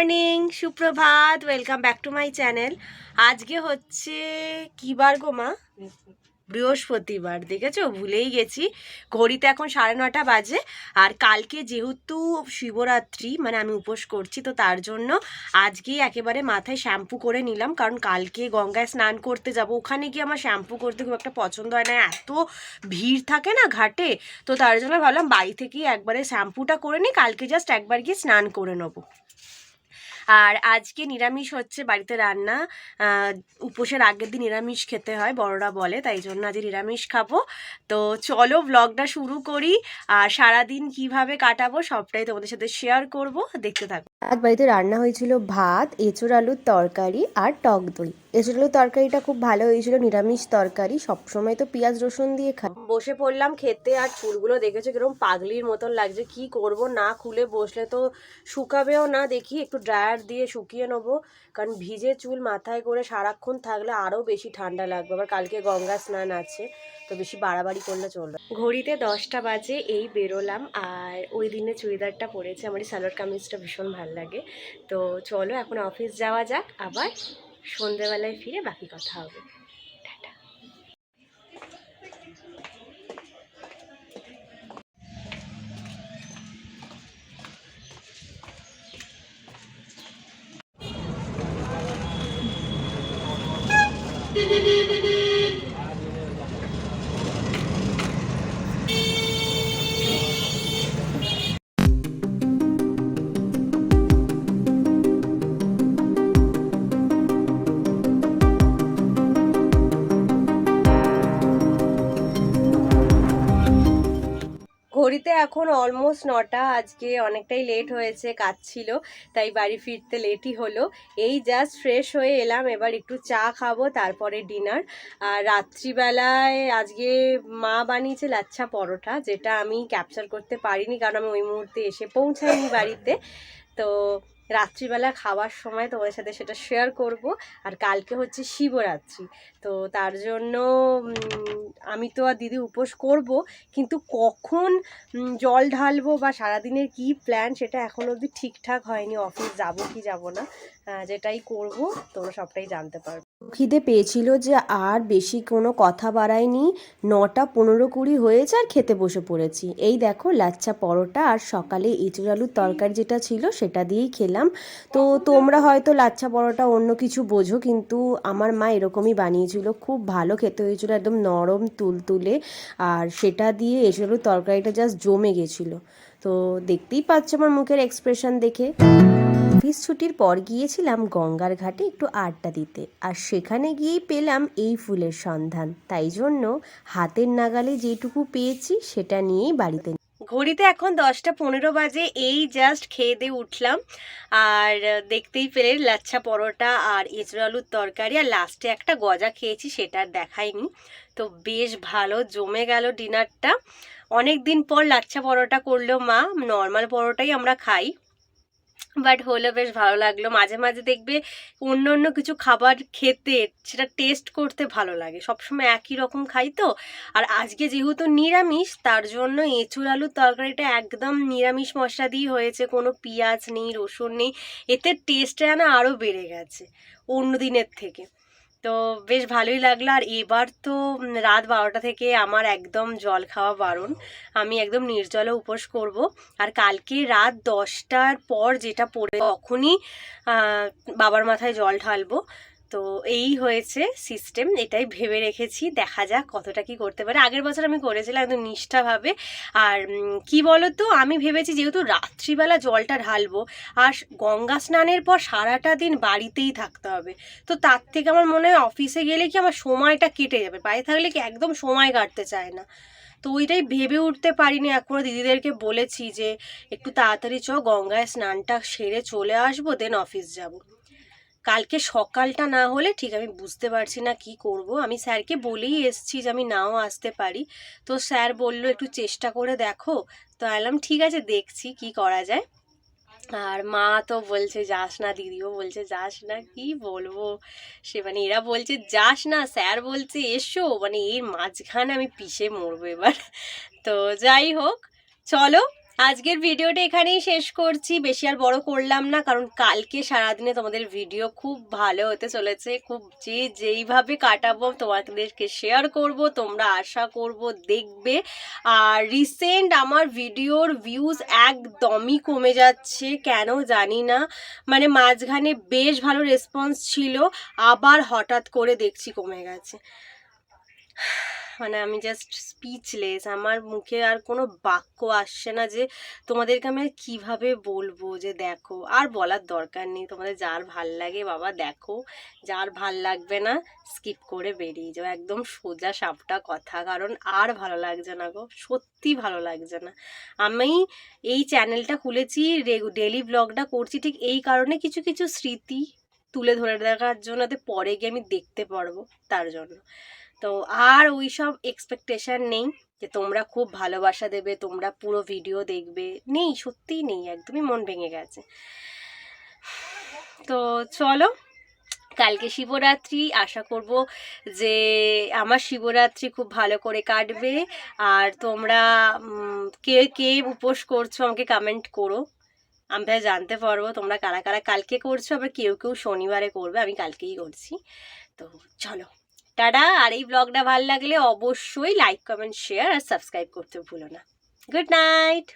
Morning, সুপ্রভাত welcome back to my channel আজকে হচ্ছে কি বার গো মা? বৃহস্পতিবার, দেখেছ? ভুলেই গেছি। ঘড়িতে এখন সাড়ে নটা বাজে, আর কালকে যেহেতু শিবরাত্রি মানে আমি উপোস করছি, তো তার জন্য আজকেই একেবারে মাথায় শ্যাম্পু করে নিলাম, কারণ কালকে গঙ্গায় স্নান করতে যাব। ওখানে গিয়ে আমার শ্যাম্পু করতে খুব একটা পছন্দ হয় না, এত ভিড় থাকে না ঘাটে, তো তার জন্য ভাবলাম বাড়ি থেকেই একবারে শ্যাম্পুটা করে নিই, কালকে জাস্ট একবার গিয়ে স্নান করে নেব। আর আজকে নিরামিষ হচ্ছে বাড়িতে রান্না। উপোসের আগের দিন নিরামিষ খেতে হয়, বড়রা বলে, তাই জন্য আজ নিরামিষ খাব। তো চলো ব্লগটা শুরু করি, আর সারাদিন কীভাবে কাটাবো সবটাই তোমাদের সাথে শেয়ার করব। দেখতে থাকো। আজ বাড়িতে রান্না হয়েছিল ভাত, এঁচোড় আলুর তরকারি আর টক দই। এঁচোড় আলুর তরকারিটা খুব ভালো হয়েছিল, নিরামিষ তরকারি, সবসময় তো পেঁয়াজ রসুন দিয়ে খাই। বসে পড়লাম খেতে আর চুলগুলো দেখেছ কীরকম পাগলির মতন লাগছে, কি করব না খুলে বসলে তো শুকাবেও না, দেখি একটু ড্রায়ার দিয়ে শুকিয়ে নেব, কারণ ভিজে চুল মাথায় করে সারাক্ষণ থাকলে আরও বেশি ঠান্ডা লাগবে। আবার কালকে গঙ্গা স্নান আছে তো বেশি বাড়াবাড়ি করলে চলবে ঘড়িতে দশটা বাজে, এই বেরোলাম। আর ওই দিনে চুড়িদারটা পরেছে। আমার সালোয়ার কামিজটা ভীষণ ভালো লাগে। তো চলো এখন অফিস যাওয়া যাক। আবার সন্ধেবেলায় ফিরে বাকি কথা হবে। টাটা। ঘড়িতে এখন অলমোস্ট নটা, আজকে অনেকটাই লেট হয়েছে, কাজ ছিল, তাই বাড়ি ফিরতে লেটই হলো। এই জাস্ট ফ্রেশ হয়ে এলাম, এবার একটু চা খাব, তারপরে ডিনার আর রাত্রিবেলায় আজকে মা বানিয়েছে লাচ্ছা পরোটা, যেটা আমি ক্যাপচার করতে পারিনি, কারণ আমি ওই মুহূর্তে এসে পৌঁছাইনি বাড়িতে। তো রাত্রিবেলা খাওয়ার সময় তোমাদের সাথে সেটা শেয়ার করব। আর কালকে হচ্ছে শিবরাত্রি। তো তার জন্য আমি তো আর দিদি উপোস করব, কিন্তু কখন জল ঢালবো বা সারাদিনের কি প্ল্যান সেটা এখন অবধি ঠিকঠাক হয়নি। অফিস যাব কি যাব না যেটাই করব, তোমরা সবটাই জানতে পারবে। খিদে পেয়েছিল যে আর বেশি কোনো কথা বাড়ায়নি। নটা পনেরো কুড়ি হয়েছে আর খেতে বসে পড়েছি। এই দেখো, লাচ্ছা পরোটা আর সকালে এঁচুর আলুর তরকারি যেটা ছিল সেটা দিয়েই খেলাম। তো তোমরা হয়তো লাচ্ছা পরোটা অন্য কিছু বোঝো, কিন্তু আমার মা এরকমই বানিয়েছিল। খুব ভালো খেতে হয়েছিল, একদম নরম, তুলতুলে। আর সেটা দিয়ে এঁচুর আলুর তরকারিটা জাস্ট জমে গেছিল। তো দেখতেই পাচ্ছ আমার মুখের এক্সপ্রেশন দেখে। অফিস ছুটির পর গিয়েছিলাম গঙ্গার ঘাটে একটু আড্ডা দিতে। আর সেখানে গিয়েই পেলাম এই ফুলের সন্ধান। তাই জন্য হাতের নাগালে যেটুকু পেয়েছি সেটা নিয়েই বাড়িতে ঘড়িতে এখন দশটা পনেরো বাজে, এই জাস্ট খেয়ে দিয়ে উঠলাম। আর দেখতেই পেলে লাচ্ছা পরোটা আর এঁচড় আলুর তরকারি। আর লাস্টে একটা গজা খেয়েছি, সেটা আর দেখাইনি। তো বেশ ভালো, জমে গেল ডিনারটা অনেক দিন পর লাচ্ছা পরোটা করল মা। নর্মাল পরোটাই আমরা খাই। বাট হলো বেশ ভালো লাগল। মাঝে মাঝে দেখবে অন্য অন্য কিছু খাবার খেতে সেটা টেস্ট করতে ভালো লাগে। সবসময় একই রকম খাই তো। আর আজকে যেহেতু নিরামিষ, তার জন্য এঁচুর আলুর তরকারিটা একদম নিরামিষ মশলা দিয়েই হয়েছে। কোনো পেঁয়াজ নেই, রসুন নেই। এতে টেস্টটা না আরও বেড়ে গেছে অন্য দিনের থেকে। তো বেশ ভালোই লাগল। আর এবার তো রাত বারোটা থেকে আমার একদম জল খাওয়া বারণ। আমি একদম নির্জলে উপোস করব। আর কালকে রাত দশটার পর যেটা পড়ে, তখনই বাবার মাথায় জল ঢালবো। তো এই হয়েছে সিস্টেম এটাই ভেবে রেখেছি, দেখা যাক কতটা কি করতে পারে। আগের বছর আমি করেছিলাম একদম নিষ্ঠাভাবে, আর কি বলো তো আমি ভেবেছি যেহেতু রাত্রিবেলা জলটা ঢালবো, আর গঙ্গা স্নানের পর সারাটা দিন বাড়িতেই থাকতে হবে, তো তার থেকে আমার মনে হয় অফিসে গেলে কি আমার সময়টা কেটে যাবে বাড়ি থাকলে কি একদম সময় কাটতে চায় না। তো ওইটাই ভেবে উঠতে পারিনি এখনও দিদিদেরকে বলেছি যে, একটু তাড়াতাড়ি চ, গঙ্গায় স্নানটা সেরে চলে আসব দেন অফিস যাব। কালকে সকালটা না হলে ঠিক, আমি বুঝতে পারছি না কি করব। আমি স্যারকে বলেই এসছি যে আমি নাও আসতে পারি। তো স্যার বলল, একটু চেষ্টা করে দেখো। তো এলাম ঠিক আছে, দেখছি কি করা যায়। আর মা তো বলছে, যাস না, দিদিও বলছে, যাস না, কি বলব? সে মানে এরা বলছে, যাস না, স্যার বলছে, এসো। মানে এর মাঝখানে আমি পিষে মরবো এবার। তো যাই হোক, চলো আজকের ভিডিওটা এখানেই শেষ করছি। বেশি আর বড় করলাম না, কারণ কালকে সারাদিনে তোমাদের ভিডিও খুব ভালো হতে চলেছে। খুব যে যেইভাবে কাটাবো, তোমাদেরকে শেয়ার করব, তোমরা আশা করব দেখবে। আর রিসেন্ট আমার ভিডিওর ভিউজ একদমই কমে যাচ্ছে, কেন জানি না। মানে মাঝখানে বেশ ভালো রেসপন্স ছিল, আবার হঠাৎ করে দেখছি কমে গেছে। মানে আমি জাস্ট স্পিচলেস আমার মুখে আর কোনো বাক্য আসছে না যে তোমাদেরকে আমি কীভাবে বলব যে দেখো, আর বলার দরকার নেই। তোমাদের যার ভালো লাগে বাবা দেখো, যার ভালো লাগবে না স্কিপ করে বেরিয়ে যাও। একদম সোজা সাপটা কথা, কারণ আর ভালো লাগছে না গো, সত্যি ভালো লাগছে না। আমি এই চ্যানেলটা খুলেছি ডেলি ব্লগটা করছি ঠিক এই কারণে কিছু কিছু স্মৃতি তুলে ধরে দেখার জন্য পরে গিয়ে আমি দেখতে পারব তার জন্য। তো আর ওই সব এক্সপেকটেশন নেই যে তোমরা খুব ভালোবাসা দেবে, তোমরা পুরো ভিডিও দেখবে। নেই, সত্যিই নেই, একদমই মন ভেঙে গেছে। তো চলো, কালকে শিবরাত্রি, আশা করব যে আমার শিবরাত্রি খুব ভালো করে কাটবে। আর তোমরা কে কে উপোস করছ আমাকে কমেন্ট করো। আমরা জানতে পারব তোমরা কারা কারা কালকে করছ, আবার কেউ কেউ শনিবারে করবে, আমি কালকেই করছি। তো চলো। টাটা। আর এই ব্লগটা ভালো লাগলে অবশ্যই লাইক কমেন্ট শেয়ার আর সাবস্ক্রাইব করতে ভুলো না। Good night